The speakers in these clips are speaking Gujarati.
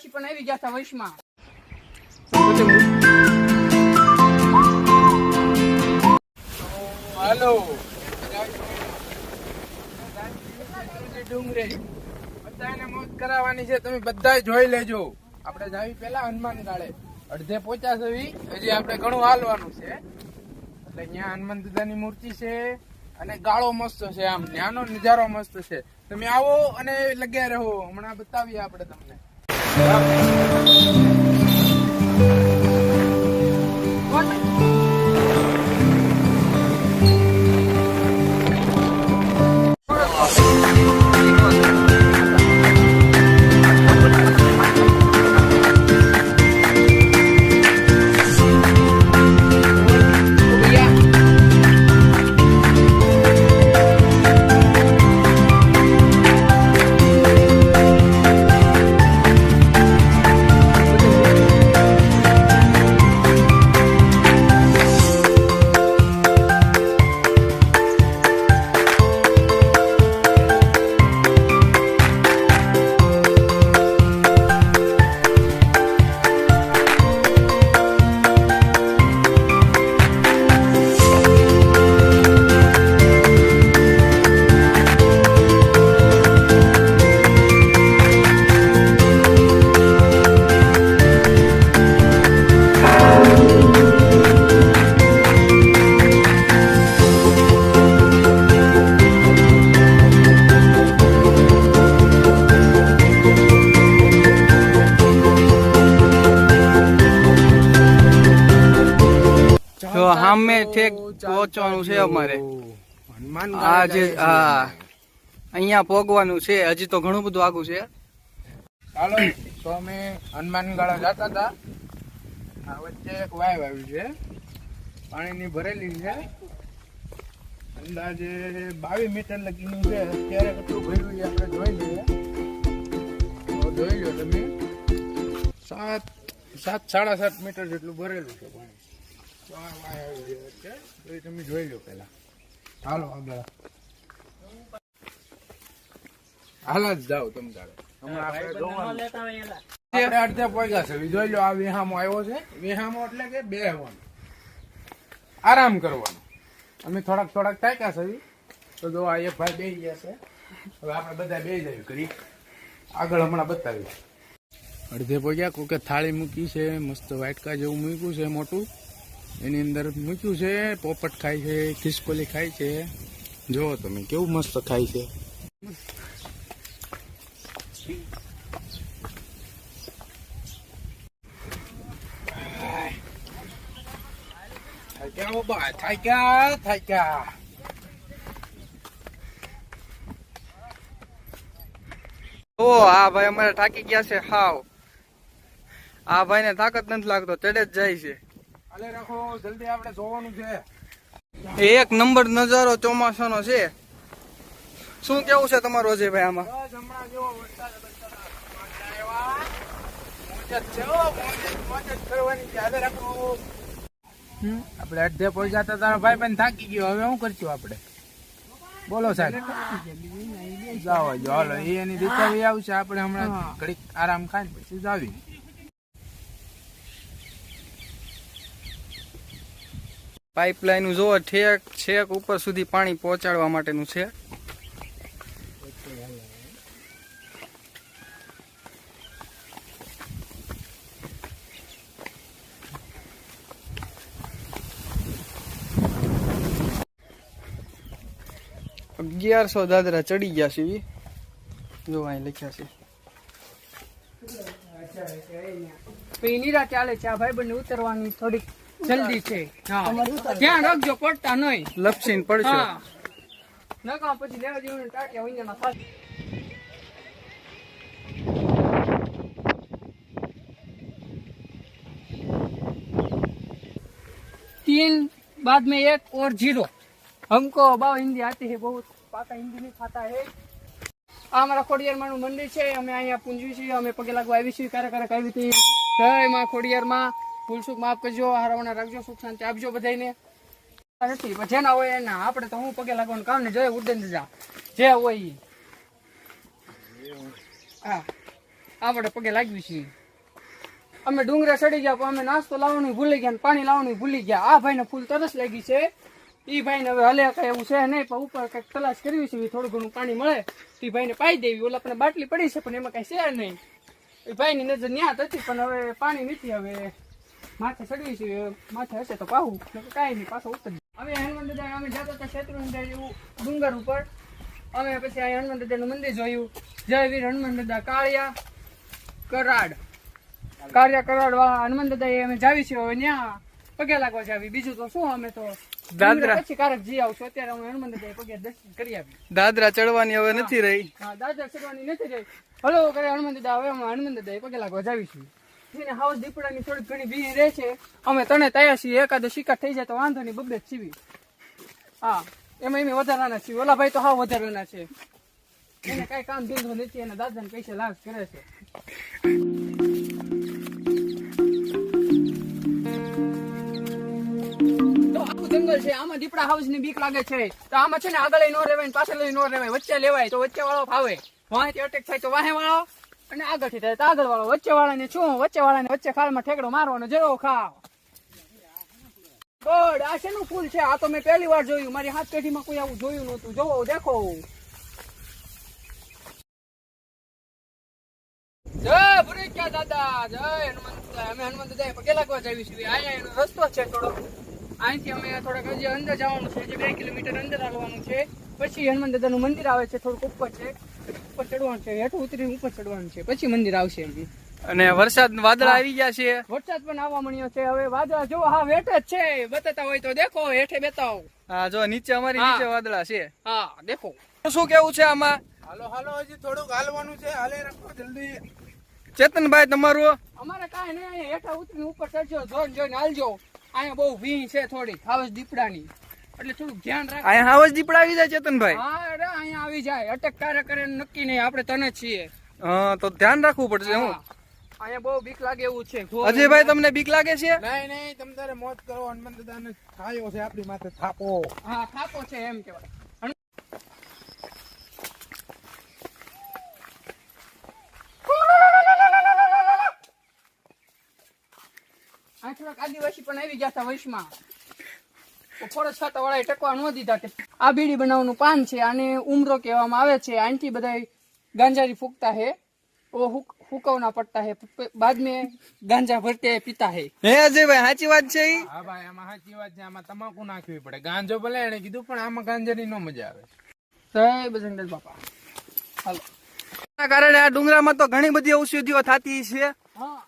ડોશી પણ આવી ગયા હતા વૈશમાં. હાલો. ડુંગરે. બધાને મોત કરાવવાની છે. તમે બધા જોઈ લેજો. આપણે જાવી પેલા હનુમાન ગાળે. અડધે પહોંચ્યા છે હજી આપણે ઘણું હાલવાનું છે. એટલે ત્યાં હનુમાન દાદાની મૂર્તિ છે અને ગાળો મસ્ત છે આમ. ત્યાંનો નજારો મસ્ત છે. તમે આવો અને લગ્યા રહો. હમણાં બતાવીએ આપણે તમને. તો ઠેક પહોંચવાનું છે અમારે. હનુમાન આ જે ગાળે હા અહીંયા પોગવાનું છે. હજી તો ઘણું બધું આગું છે. ચાલો તો અમે હનુમાનગાળા જતા હતા. આ વચ્ચે એક વાવ આવી છે. પાણીની ભરેલી છે. અંદાજે બાવીસ મીટર લગીનું છે. અત્યારે કેટલું ભર્યું છે. આપણે જોઈ લઈએ. જોઈ લો તમે. સાત સાત સાડા સાત મીટર જેટલું ભરેલું છે પાણી. તમે જોઈ લો પેલા હાલો હાલ જ જાઓ તમે તારે અડધે પહોંચ્યા છે જોઈ લો આ વિહામો આવ્યો છે વિહામો એટલે કે બેહવાનો આરામ કરવાનો અમે થોડાક થોડાક થાક્યા છે તો જો આ એક ભાઈ ગયા છે હવે આપણે બધા બેસી જાય કરી આગળ હમણાં બતાવી અડધે પગ્યા કોકે થાળી મૂકી છે, મસ્ત વાટકા જેવું મૂક્યું છે, મોટું. એની અંદર મૂક્યું છે પોપટ ખાય છે ખિસકોલી ખાય છે. જુઓ તમે કેવું મસ્ત ખાય છે. થાક્યા હો થાક્યા થાક્યા ઓ આ ભાઈ અમારે થાકી ગયા છે હાવ. આ ભાઈ ને તાકાત નથી લાગતો ચડે જ જાય છે. હાલે રાખો જલ્દી આપણે જોવાનું છે. એક નંબર નજારો ચોમાસાનો છે. શું કેવું છે તમારું અજયભાઈ આમાં? હમણાં જેવો વરસાદ. આપણે અડધે પહોંચ્યા જતા તારો ભાઈ પણ થાકી ગયો. હવે શું કરશું આપણે? બોલો સાહેબ. જાઓ જો હાલો એની આવી આવશે. આપણે હમણાં ઘડીક આરામ ખાઈ પછી જાવી પાઇપલાઇન જો ઠેક, છેક ઉપર સુધી પાણી પહોંચાડવા માટેનું છે અગિયારસો દાદરા ચડી ગયા છે. જો અહીં લખ્યા છે ચાલે આ ભાઈ બંને ઉતરવાની થોડીક જલ્દી છે હા ધ્યાન રાખજો પડતા નહીં લપસીને પડશો હા નકા પછી લેવા જેવું ટાટિયા વિંજાના થાય तीन बाद में एक और जीरो हमको बाव हिंदी आती है बहुत पाका हिंदी नहीं खाता है આ અમારા ખોડિયારમાં નું મંદિર છે અમે અહીંયા પૂંજ્યું છીએ અમે પગે લાગવા આવી છીએ ક્યારેક ક્યારેક આવી હતી જય માં ખોડિયારમાં ભૂલ સુખ માફ કરજો, હારવાના રાખજો, સુખ શાંતિ આપજો બધાને નથી, પણ જેના હોય એના. આપણે તો હું પગે લાગવાનું કામ ને જોઈએ ઉડન જા. જે હોય એ હા, આપણે પગે લાગ્યું છે અમે ડુંગરા ચડી ગયા, પણ અમે નાસ્તો લાવવાનું ભૂલી ગયા પાણી લાવવાનું ભૂલી ગયા. આ ભાઈને ફૂલ તરસ લાગી છે. એ ભાઈને હવે હલે કઈ એવું છે નહીં, પણ ઉપર કંઈક તલાશ કરવી છે થોડું ઘણું પાણી મળે. ઈ ભાઈને પાઈ દેવી. ઓલા આપણે બાટલી પડી છે, પણ એમાં કઈ છે નહીં. એ ભાઈની નજર ન્યાત હતી, પણ હવે પાણી નથી હવે. માથે ચડવી છે માથે હશે તો પાહું નકર કાંઈ નહીં પાછો ઉતર હવે હનુમાન દાદા અમે જતા હતા શેત્રુંજય એવું ડુંગર ઉપર. અમે પછી આ હનુમાન દાદાનું મંદિર જોયું. જય વીર હનુમાન દાદા કાળિયા કરાડ. કાળિયા કરાડ વાળા હનુમાન દાદા એ અમે જાવી છીએ હવે ત્યાં પગે લાગવા જાવી. બીજું તો શું અમે તો દાદરા. પછી કારક જી આવશું. અત્યારે અમે હનુમાન દાદા પગે દર્શન કરી આપી દાદરા ચડવાની હવે નથી રહી. હા દાદરા ચડવાની નથી રહી. હલો કરે હનુમાન દાદા હવે અમે હનુમાન દાદા એ પગે લાગવા જાવીશું. એને હાઉસ દીપડાની થોડી ઘણી બી રહે છે. અમે તને તૈયાર છીએ, એકાદો શિકાર થઈ જાય તો વાંધો નહીં બબ્બે સીવી હા, એમાં એમ વધારાના છીએ. ઓલા ભાઈ તો હાવ વધારાના છે. એને કઈ કામ ધંધો નથી, એના દાદાને પૈસા લાભ કરે છે. તો જંગલ છે, આમાં દીપડા હાઉસની બીક લાગે છે. તો આમાં છે ને, આગળ નો રેવાય પાછળ નો રેવાય વચ્ચે લેવાય તો વચ્ચે વાળો ફાવે. વાંથી અટેક થાય તો વાહે વાળો અને આગળથી થાય આગળ વાળો વચ્ચે વાળાને છું વચ્ચે વાળાને વચ્ચે ખાલમાં ઠેકડો મારવાનો જરો ખાવ. ગોડ આ શેનું ફૂલ છે? આ તો મેં પહેલી વાર જોયું. મારી હાથ પેઢીમાં કોઈ આવું જોયું નહોતું. જોવો, દેખો. જય ભુરેક્યા દાદા, જય હનુમાન દાદા અમે હનુમાન દાદા પગે લાગવા જઈએ છીએ અહીંયા એનો રસ્તો છે થોડો. અહીંથી અમે થોડાક હજી અંદર જવાનું છે, જે બે કિલોમીટર અંદર આવવાનું છે. પછી હનુમાન દાદાનું મંદિર આવે છે, થોડુંક ઉપર છે. ઉપર ચડવાનું છે હેઠું ઉતરીને ઉપર ચડવાનું છે. પછી મંદિર આવશે અને વરસાદ વાદળા આવી ગયા છે. વરસાદ પણ આવવા મળ્યો છે. હવે વાદળા જો હા વેઠ જ છે. બતાતા હોય તો દેખો હેઠે બેતાવો હા જો નીચે અમારી નીચે વાદળા છે. હા દેખો. શું કેવું છે આમાં? હાલો હાલો હજી થોડુંક હાલવાનું છે. હાલે રાખો જલ્દી. ચેતનભાઈ તમારું? અમારે કાંઈ નહીં હેઠા ઉતરીને ઉપર ચડજો જોઈને જોઈને હાલજો. અહીંયા બહુ ભીણ છે થોડી ખાવસ દીપડાની. એટલે થોડું ધ્યાન રાખ અહીંયા હાવજ દીપડા આવી જાય ચેતનભાઈ. હા અરે અહીંયા આવી જાય. અટક કાર્ય કરે નક્કી નહીં. આપણે તને છીએ. હા તો ધ્યાન રાખવું પડશે હું. અહીંયા બહુ બીક લાગે એવું છે. અજયભાઈ તમને બીક લાગે છે? નહીં નહીં તમે તારે મોત કરો હનુમાન દાદાને છાયો છે આપણી માથે થાપો. હા થાપો છે એમ આ આદિવાસી પણ આવી ગયા હતા વૈશમાં. ઉપર છત વાળા ટેકવા ન દીધા કે આ બીડી બનાવવાનું પાન છે આને ઉમરો કહેવામાં આવે છે. આનથી બધા ગાંજારી ફૂકતા હે. ઓ હુકવના પડતા હે. બાદ મેં ગાંજા ભરતે પીતા હે. હે અજયભાઈ સાચી વાત છે હા ભાઈ આમાં સાચી વાત છે. આમાં તમાકુ નાખવી પડે. ગાંજો ભલે એને કીધું પણ આમાં ગાંજરી નો મજા આવે. જય બજરંગલ બાપા. હાલો. કારણે આ ડુંગરામાં તો ઘણી બધી ઔષધિઓ થતી છે. હા.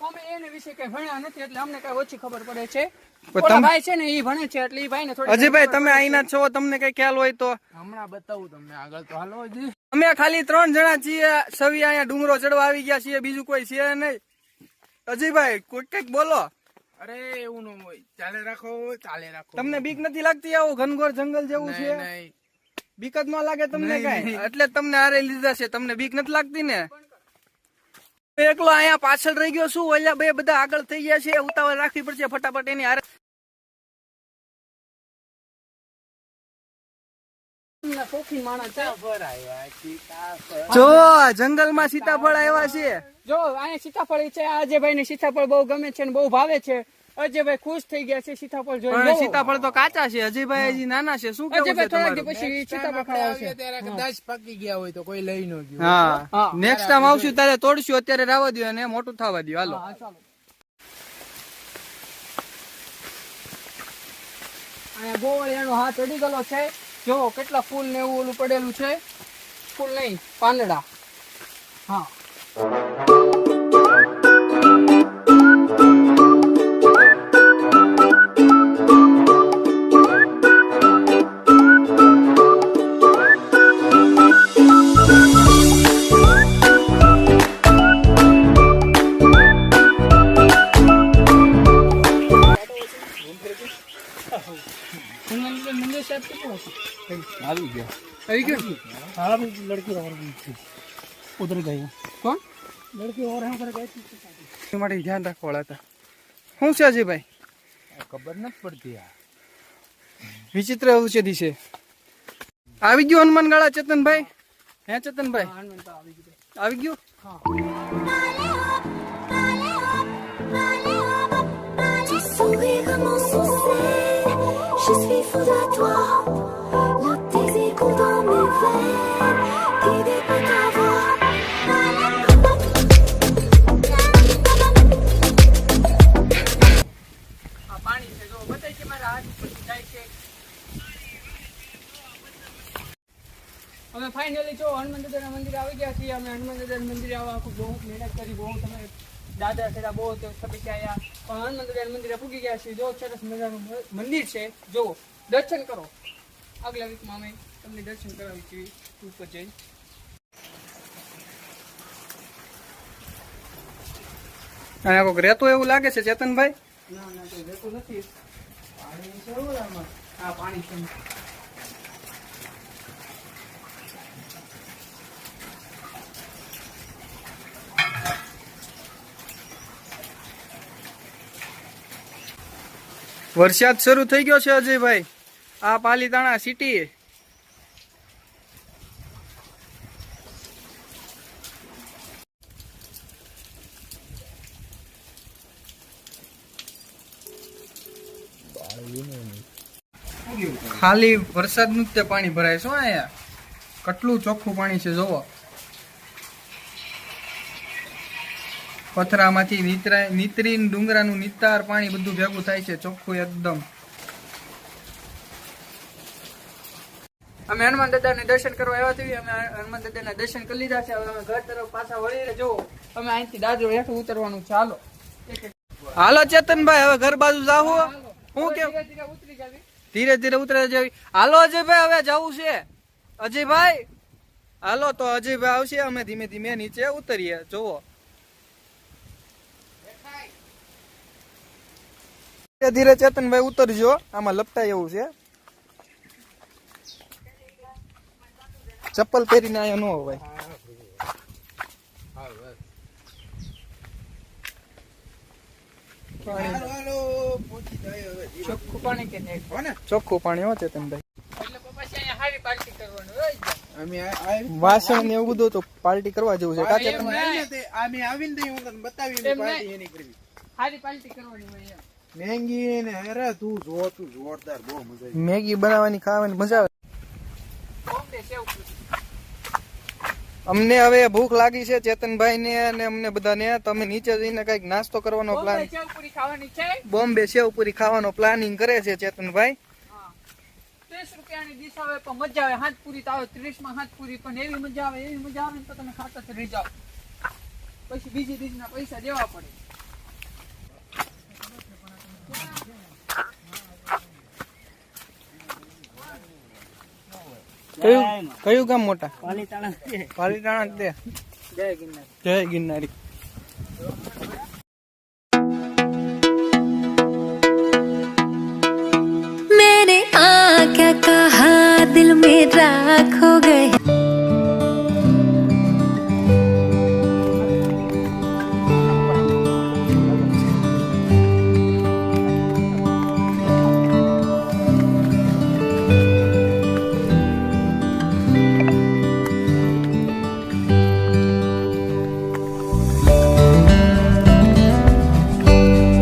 અમે એને વિશે કઈ ભણ્યા નથી એટલે અમને કઈ ઓછી ખબર પડે છે. પણ ઓલા તમ- ભાઈ છે ને એ ભણે છે એટલે એ ભાઈ ને થોડી અજયભાઈ તમે અહીંના છો. તમને કઈ ખ્યાલ હોય તો. હમણાં બતાવું તમને આગળ તો. હાલો હજી. અમે ખાલી ત્રણ જણા છીએ સવી અહીંયા ડુંગરો ચડવા આવી ગયા છીએ બીજું કોઈ છે નહીં. અજયભાઈ કોઈ કંઈક બોલો. અરે એવું ન હોય. ચાલે રાખો ચાલે રાખો. તમને બીક નથી લાગતી આવું ઘનઘોર જંગલ જેવું છે. બીક જ ન લાગે તમને કઈ. એટલે તમને હારે લીધા છે. તમને બીક નથી લાગતી ને? એકલો અહીંયા પાછળ રહી ગયો શું ઓલા બે બધા આગળ થઈ ગયા છે ઉતાવળ રાખવી પડશે ફટાફટ એની હારે. છે. જો જંગલમાં સીતાફળ આવ્યા છે. જો અહીંયા સીતાફળ છે. આજે ભાઈ ને સીતાફળ બહુ ગમે છે ને બહુ ભાવે છે અજયભાઈ ખુશ થઈ ગયા છે સીતાફળ જોઈ સીતાફળ તો કાચા છે અજયભાઈ હજી નાના છે. શું અજયભાઈ થોડાક પછી સીતાફળ ખાવા ત્યારે કદાચ પાકી ગયા હોય તો કોઈ લઈ ન ગયું હા. નેક્સ્ટ ટાઈમ આવશું ત્યારે તોડશું અત્યારે રાવા દો અને મોટું થવા દો હાલો. હા, ચાલો. અહીંયા હાથ અડી ગયેલો છે. જો કેટલા ફૂલ ને એવું ઓલું પડેલું છે. ફૂલ નહીં પાંદડા. હા. આવી ગયો આવી ગયું लड़की और भी थी उधर गई કોણ लड़की और है उधर गई थी એ માટે ધ્યાન રાખવા હતા શું છે અજયભાઈ ખબર નથી પડતી આ વિચિત્ર ઔષધિ છે આવી ગયું હનુમાન ગાળા ચેતનભાઈ હે ચેતનભાઈ હનુમાન તો આવી ગયું આવી અમે ફાઇનલી જો હનુમાન દાદાના મંદિર આવી ગયા છીએ. અમે હનુમાન દાદાના મંદિરે આવવા આખું બહુ મહેનત કરી, બહુ તમે દાદા થયા બહુ તપસ્યા આવ્યા પણ હનુમાન દાદાના મંદિરે પૂગી ગયા છીએ. જો સરસ મજાનું મંદિર છે. જો દર્શન કરો. આગલા વીકમાં અમે તમને દર્શન કરાવી છીએ. ઉપર જઈને અહીંયા કોઈક રહેતું એવું લાગે છે, ચેતનભાઈ? ના ના, કોઈ રહેતું નથી. વરસાદ શરૂ થઈ ગયો છે અજયભાઈ. આ પાલીતાણા સિટી ખાલી વરસાદનું જ તે પાણી ભરાય શું અહીંયા. કેટલું ચોખ્ખું પાણી છે જોવો પથરામાંથી નીતરાય નીતરીને ડુંગરાનું નિતાર પાણી બધું ભેગું થાય છે ચોખ્ખું એકદમ. અમે હનુમાન દાદાને દર્શન કરવા આવ્યા છીએ અમે હનુમાન દાદાના દર્શન કરી લીધા છે હવે અમે ઘર તરફ પાછા વળીને જુઓ અમે અહીંથી દાદરો હેઠું ઉતરવાનું ચાલો એક એક હાલો ચેતનભાઈ હવે ઘર બાજુ જાવું હું. કેમ? ઉતરી જાવી. ધીરે ધીરે ઉતરે જવી હાલો અજયભાઈ, હવે જવું છે. અજયભાઈ? હાલો, તો અજયભાઈ આવશે. અમે ધીમે ધીમે નીચે ઉતરીએ. જોવો ધીરે ધીરે ચેતનભાઈ ઉતરજો. આમાં લપટાય એવું છે. ચપ્પલ પહેરીને અહીંયા ન હોય ચોખ્ખું પાણી કે નહીં ચોખ્ખું છે હોય આ- આ- વાસણ ને એવું બધું તો પાર્ટી કરવા જેવું છે. કાચે તમે અમે આવીને તો હું તમને બતાવી પાર્ટી એની કરવી હારી પાર્ટી કરવાની. મેંગી ને અરે તું જો તું જોરદાર બહુ મજા આવી. મેગી બનાવવાની ખાવાની મજા આવે બોમ્બે સેવ પૂરી. અમને હવે ભૂખ લાગી છે ચેતનભાઈ ને અને અમને બધાને. તમે નીચે જઈને કંઈક નાસ્તો કરવાનો પ્લાન બોમ્બે સેવપુરી ખાવાનો પ્લાનિંગ કરે છે ચેતનભાઈ. ત્રીસ રૂપિયાની પૈસા દેવા પણ મજા આવે હાથ પૂરી તો આવે ત્રીસમાં હાથ પૂરી પણ એવી મજા આવે એવી મજા આવે ને તો તમે ખાતા જ રહી જાઓ પછી બીજી ડીશના પૈસા દેવા પડે કયું કયું ગામ મોટા? પાલીતાણા જય ગિરનારી. જય ગિરનારી. મેને આ ક્યા કહા દિલ મેં રાખ